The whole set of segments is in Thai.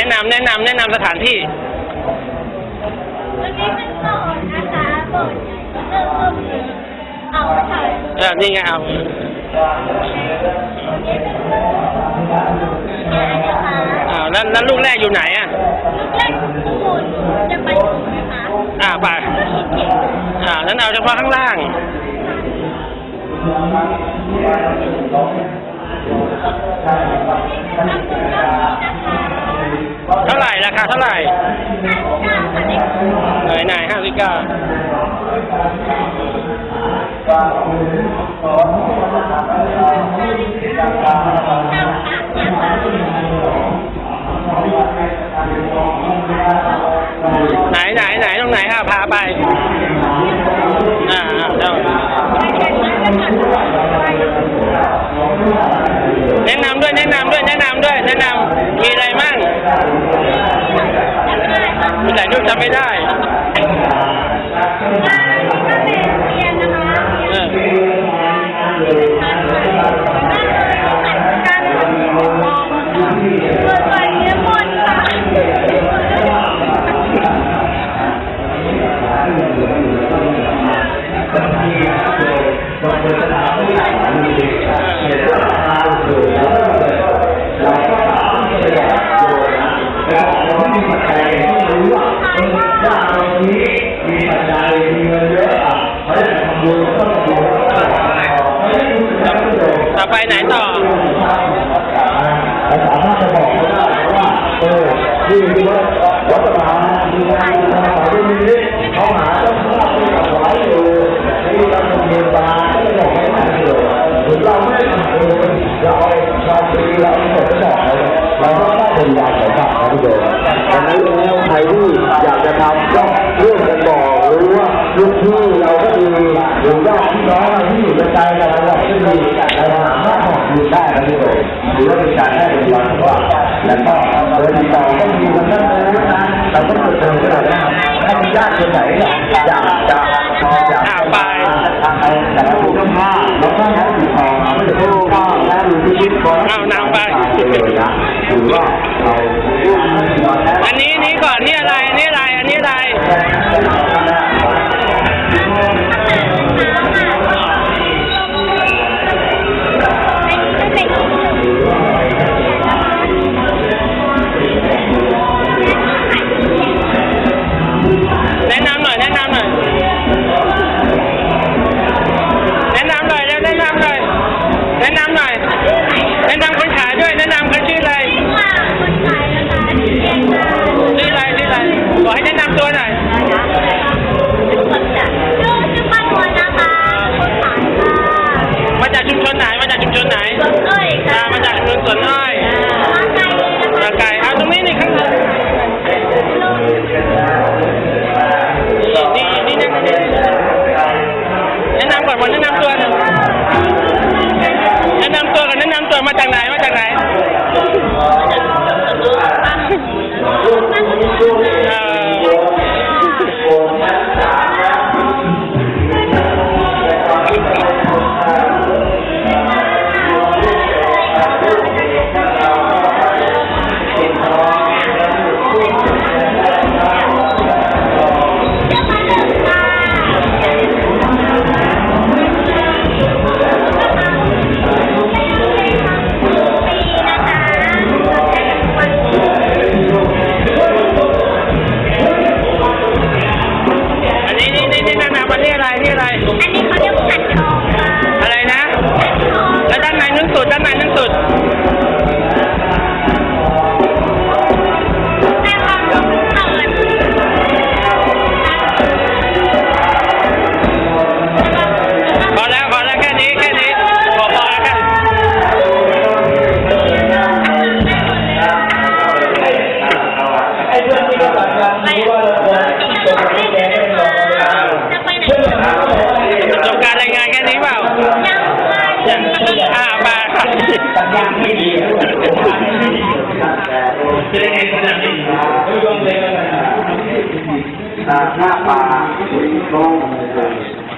แนะนำแนะนำแนะนำสถานที่ วันนี้เป็นโบสถ์นะคะโบสถ์ใหญ่เริ่มต้นเลยเอาถ่ายเออนี่ไงเอานะคะอ้าวแล้วแล้วลูกแรกอยู่ไหนอะ ลูกแรกคุณ จะไปดูนะคะอ่าไปก็ขี้เกียจอ่านั้นเอาเฉพาะข้างล่างเเท่าไหร่ราคาเท่าไหร่ไหนไหนห้าสิบเก้าไหนไหนไหนตรงไหนอะพาไป อ่าอ่าเดี๋ยวแนะนำด้วยแนะนำด้วยแนะนำด้วย แนะนำมีอะไรมั่งมีหลายรูป จำไม่ได้เออ ต่อไปไหนต่อสามารถจะบอกเขาได้ว่าเออนี่คือวัดวัดป่ามีงานมาสายนี้เขาหาเจ้าภาพที่กับไว้อยู่ที่เราทำเงินบาก็จะบอกให้ได้เลยเราไม่ได้ทำเองเราเราฟรีเราเปิดบอกเลยเราก็ได้เป็นยาของฝากนะพี่โยดังนั้นแล้วใครที่อยากจะทำก็ร่วมกันบอกหรือว่าลูกพี่เราก็ดีหรือญาพี่น้องเราที่อยู่ในใจเราเราก็ดี เราสามารถบอได้นะพี่โยหรือว่าเป็นการได้เป็นวันว่าแล้วก็เบอร์ติดต่อก็มีกันนั่นนะเราต้องเปิดเผยขนนั้นถ้ญาติคนไหนอยากอยากอยากอ่าไปแต่ถ้าต้องพลาดแล้วก็ให้ติดต่อมาไม่ได้พูดก็แค่ดูที่คิดก่อนเอานำไปเลยนะหรือว่าเราอันนี้นี่ก่อนนี่อะไรนนี้อะไรอันนี้อะไร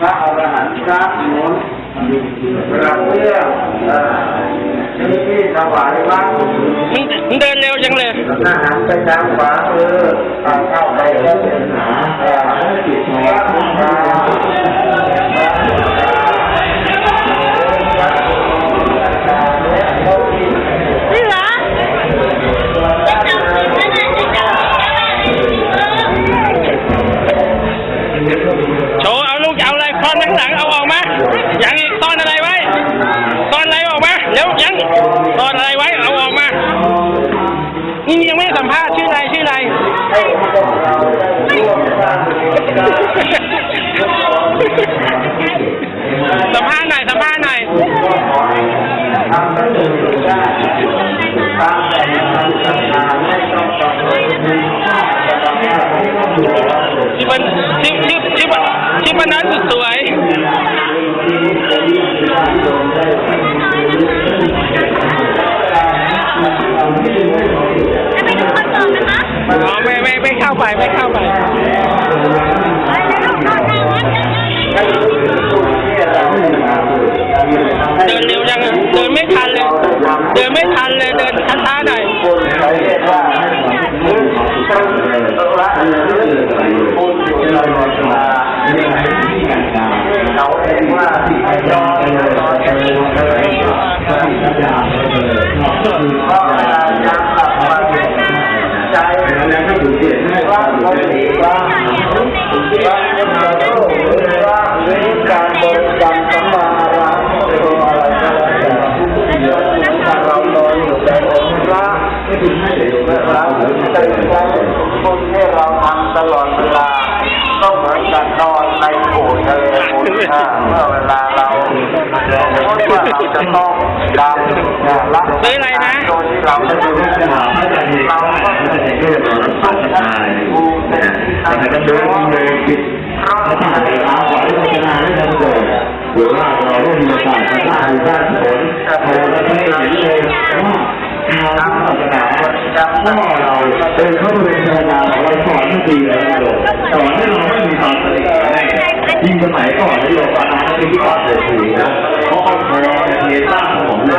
พระอรหันต์พระโน้นกระเพื่อมที่ถวายวัดเดินเร็วจังเลยถ้าหันไปทางขวามือทางเข้าไปก็เป็นหาแต่หาจิตของพระ ยังซ่อนอะไรไว้ซ่อนอะไรออกมาเดี๋ยวยังซ่อนอะไรไว้เอาออกมา นี่ยังไม่ได้สัมภาษณ์ชื่ออะไรชื่ออะไรสัมภาษณ์หน่อยสัมภาษณ์หน่อยทำให้ดูได้ตามแต่ต้องกังวลจะ ทำให้ไม่มันชื่อชื่อชื่อมันชื่อมันนั้นสุดสวยจะไปดูคอนเสิร์ตไหมคะอ๋อไม่ไม่ไม่เข้าไปไม่เข้าไป ไปเลยลูกเข้าทาวัดเลยเดินเร็วยังอะเดินไม่ทันเลย เดินไม่ทันเลยเดินช้าๆหน่อย คนเขาเรียกว่าให้ความมุ่งของละเรื่องคนอยู่ในรอยมาเรื่องให้ที่งานงาน เขาเรียกว่าที่อมเลยรอยเลยเลยที่สัญญาเลยเราะกลับมาใจแล้วก็อยู่เดียดให้ว่าเขาดีว่าว่าเป็นกาโตว่าหรือการบริกรรสัมมาระหรือะไรก็แล้วแต่เรานอนอยู่ในองค์พระไม่ถึงให้ เลมูลค่าเมื่อเวลาเราสมมติว่าเราจะต้องดำละซื้ออะไรนะโดยที่เราไม่รู้เราก็จะเรียกว่าปัจจัยภูมิแต่ก็เดินเลยปิดถ้าถ่ายไปตามขอให้พัฒนาได้ทันเลยหรือว่าเราได้มีโอกาสจะได้ผลโทรแล้วไม่เห็นเลยว่า ทางศาสนาพ่อเราเดินเข้าไปเป็นศาสนาของเราสอนที่ดีแล้วโยมสอนให้เราไม่มีความสติให้ยิ่งสมัยก่อนนะโยมตอนนั้นเป็นที่ก่อนเศรษฐีนะเพราะเอาคอเนี่ยเทตั้งของเลย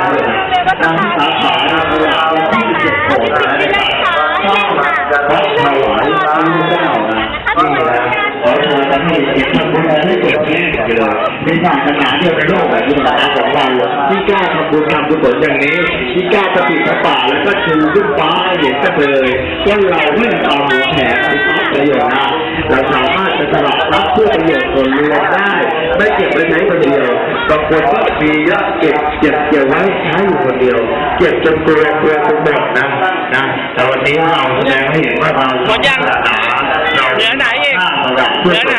นั่งสาขานะเวลาที่เจ็บปวดอะ วัดถวายพระพุทธเจ้านะนี่นะขอเชิญท่านให้เกียรติท่านผู้ใดให้เกิดแน่กันเลยเป็นศาสนาเดียวในโลกแบบนี้ศาสนาของเราที่กล้าทำบุญทำกุศลอย่างนี้ที่กล้าปฏิบัติป่าแล้วก็ชูขึ้นฟ้าให้เห็นกันเลยว่าเราไม่ตาหัวแหนไปรัพย์ประโยชน์นะเราสามารถจะสละทรัพย์เพื่อประโยชน์ส่วนรวมได้ ไม่เก็บไว้ใช้คนเดียวบางคนก็มีเยอะเก็บเก็บเก็บไว้ใช้อยู่คนเดียว เก็บจนเกลือเกลือจนหมดนะนะแต่วันนี้เราดงให้เห็นว่าเราหมดยังศาสนาเราเหลือไหนอีกเหลือไหน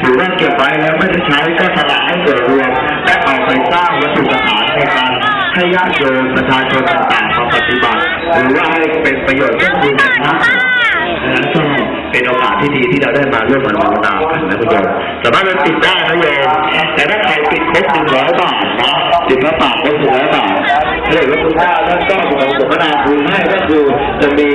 ถือว่าเก็บไว้แล้วไม่ได้ใช้ก็สละให้เกิดรวมและเอาไปสร้างวัตถุสถานในการให้ญาติโยมประชาชนต่างๆมาปฏิบัติหรือว่าให้เป็นประโยชน์ก็คือนะดังนั้นก็เป็นโอกาสที่ดีที่เราได้มาร่วมกันภาวนากันนะคุณโยมสามารถไปติดได้นะโยมแต่ถ้าใครติดครบหนึ่งร้อยบาทนะติดพระป่าครบหนึ่งร้อยบาท ถ้าเกิดว่าคุณพ่อท่านก็มีสมนาคุณให้ก็คือจะมี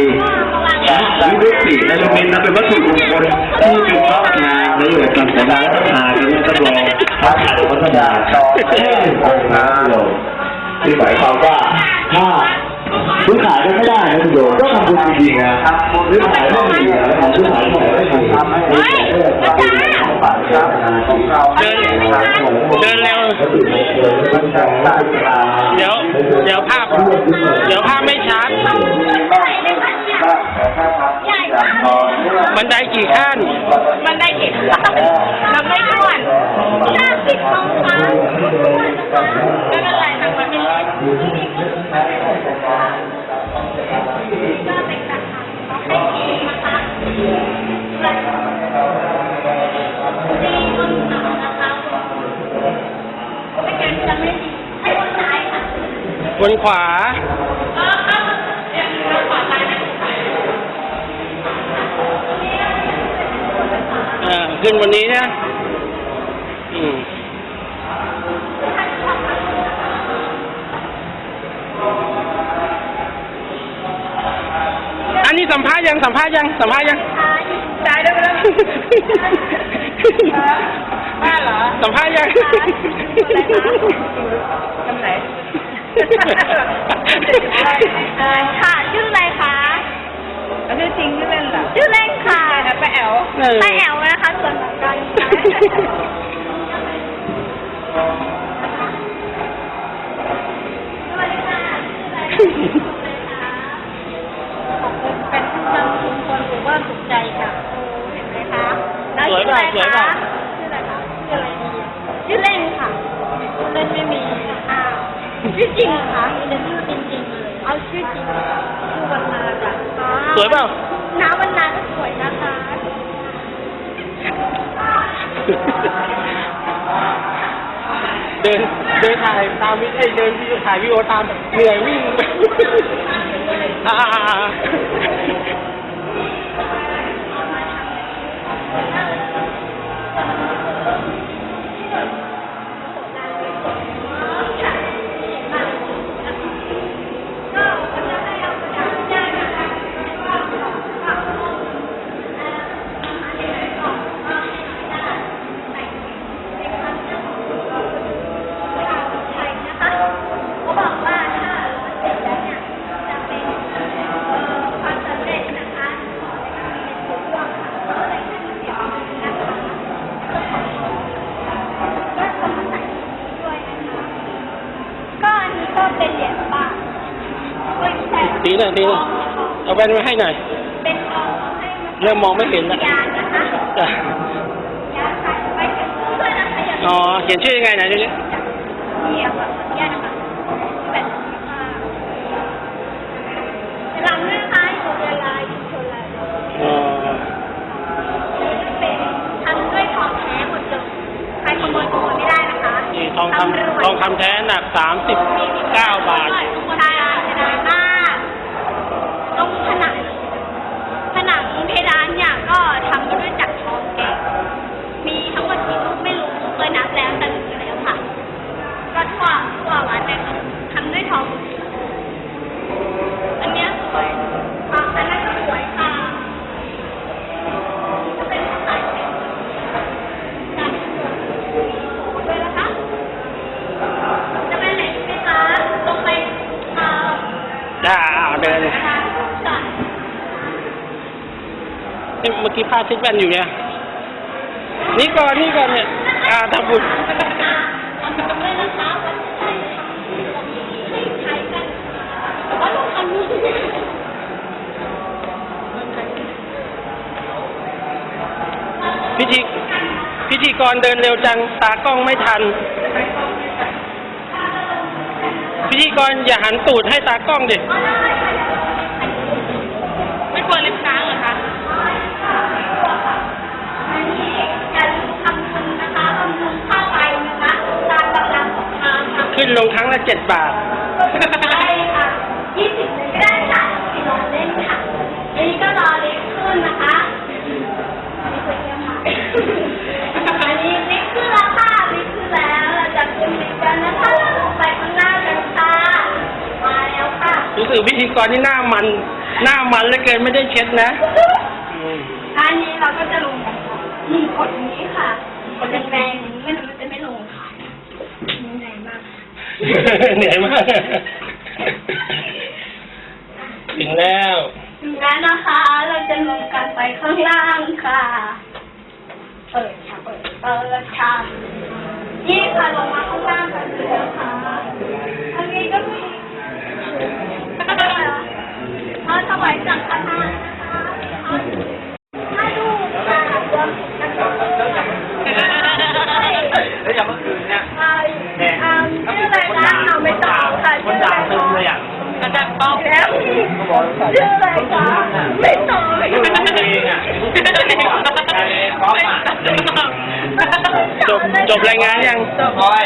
วิรุตินะจะเป็นนะเป็นวัตถุมงคลที่เป็นพระนามในเรื่องการสนาพัฒนาเป็นจำลองพระขาพัฒนาต่อแค่องค์นะโยมที่หมายความว่าถ้าซื้อขายกันไม่ได้นะคุณโยมก็ทำบุญจริงๆนะซื้อขายไม่ดีนะทำซื้อขายไม่ได้ทำให้เฮ้ยอาจารย์เดินเดินเร็ว เดี๋ยว เดี๋ยวภาพ เดี๋ยวภาพไม่ชัดมากบันไดกี่ขั้น มันได้กี่เราไม่ด้วนห้าสิบองศาไม่เป็นไรทางวันนี้ก็เป็นการทำให้ดีนะคะ วาเออเอาเนี่ยเราขวาซ้ายนะเออขึ้นบนนี้นะ อืมอันนี้สัมภาษณ์ยังสัมภาษณ์ยังสัมภาษณ์ยังซ้ายได้ไหมล่ะบ้าเหรอสัมภาษณ์ยังทำไหน ค่ะชื่ออะไรคะชื่อจริงชื่อเล่นล่ะชื่อเล่นค่ะป้าแอลวเป้าแอลวนะคะส่วนขอกันสวัสดีค่ะชื่ออะไร จริงเหรอคะมีแต่ชื่อจริงๆเลยเอาชื่อจริงชื่อวันนาจ้ะสวยเปล่า น้ำวันนาก็สวยนะคะเดินเดินถ่ายตามวิเอ้ยเดินที่ถ่ายวิดีโอตามเหนื่อยวิ่งอ่าก็ ตีหน่อยตีหน่อยเอาแว่นมาให้หน่อยเป็นทองให้เริ่มมองไม่เห็นแล้วยานนะคะจ้ะยานค่ะไปเก็บตู้ด้วยนะคะอย่าลืมอ๋อเขียนชื่อยังไงไหนดูดิเดี๋ยวแบบยานนะคะแบบนี้ค่ะหลังด้วยนะคะอยู่เวลาอยู่ชนลาย อ๋อ เป็นทำด้วยทองแท้หมดเลยใครขโมยขโมยไม่ได้นะคะ นี่ทองคำทองคำแท้หนักสามสิบเก้าบาท ใช่เสียดายมากตรงผนังผนังเพดานเนี่ยก็ทำมาด้วยจากทองแก่มีทั้งหมดกี่ลูกไม่รู้เคยนับแล้วแต่ลืมไปแล้วค่ะ ก็ทั่วทั่ววัดเลยค่ะทำด้วยทองหมดเลยอันเนี้ยสวยค่ะอันนั้นก็สวยค่ะก็เป็นสายเพชรจากด้วยนะคะ จะไปไหนไหมคะลงไปเอ่อ จ้าเอาเดิน นะคะค่ะ นี่เมื่อกี้พา ชิดแว่นอยู่เนี่ยนี่ก่อนนี่ก่อนเนี่ยอ่าทำบุญเอาเลยนะคะวันที่ใช้ให้ใช้กันว่าลงอันนี้พิธีพิธีกรเดินเร็วจังตากล้องไม่ทัน พิธีกรอย่าหันตูดให้ตากล้องดิ ขึ้นลงครั้งละเจ็ดบาทใช่ค่ะยี่สิบเลยก็ได้ค่ะสี่รอเล่นค่ะอันนี้ก็รอเล็กขึ้นนะคะอันนี้ลิฟต์ขึ้นแล้วค่ะลิฟต์ขึ้นแล้วเราจะขึ้นลิฟต์กันนะคะเราลงไปข้างหน้ากันค่ะ มาแล้วค่ะรู้สึกพิธีกรนี่หน้ามัน หน้ามันเหลือเกินไม่ได้เช็ดนะอืมอันนี้เราก็จะลงกันค่ะนี่กดนี้ค่ะกดแรงๆไม่งั้นมันจะไม่ลงค่ะเหนื่อยมาก เหนื่อยมาก ถึงแล้ว ถึงแล้วนะคะ เราจะลงกันไปข้างล่างค่ะ เปิดค่ะเปิดเปิดค่ะนี่ค่ะลงมาข้างล่างกันแล้วค่ะอันนี้ก็มีเอาถวายสังฆทาน ชื่ออะไรคะไม่ตอบไม่รู้เองอะก๊อฟอะจบจบรายงานยังพลอย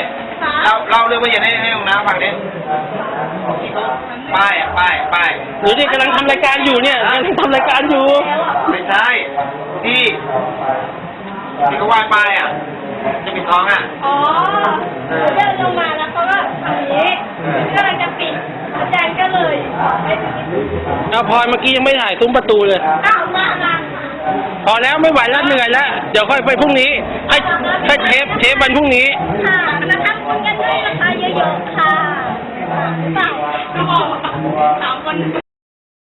เราเล่าเรื่องว่าอย่าให้ให้ของน้าฟังดิป้ายอะป้ายป้ายหรือที่กำลังทำรายการอยู่เนี่ยกำลังทำรายการอยู่ไม่ใช่ที่ที่เขาวาดป้ายอะจะปิดท้องอะอ๋อเดินลงมาแล้วเขาก็ทำนี้ก็เลยจะปิด อาจารย์ก็เลยขอใเอาพลเมื่อกี้ยังไม่ถ่ายซุ้มประตูเลยพอแล้วไม่ไหวแล้วเหนื่อยแล้ว เดี๋ยวค่อยไปพรุ่งนี้ให้ให้เทปเทปวันพรุ่งนี้ ค่ะนะคะคุณกันด้วยนะคาเยอะๆค่ะสาวสาวคน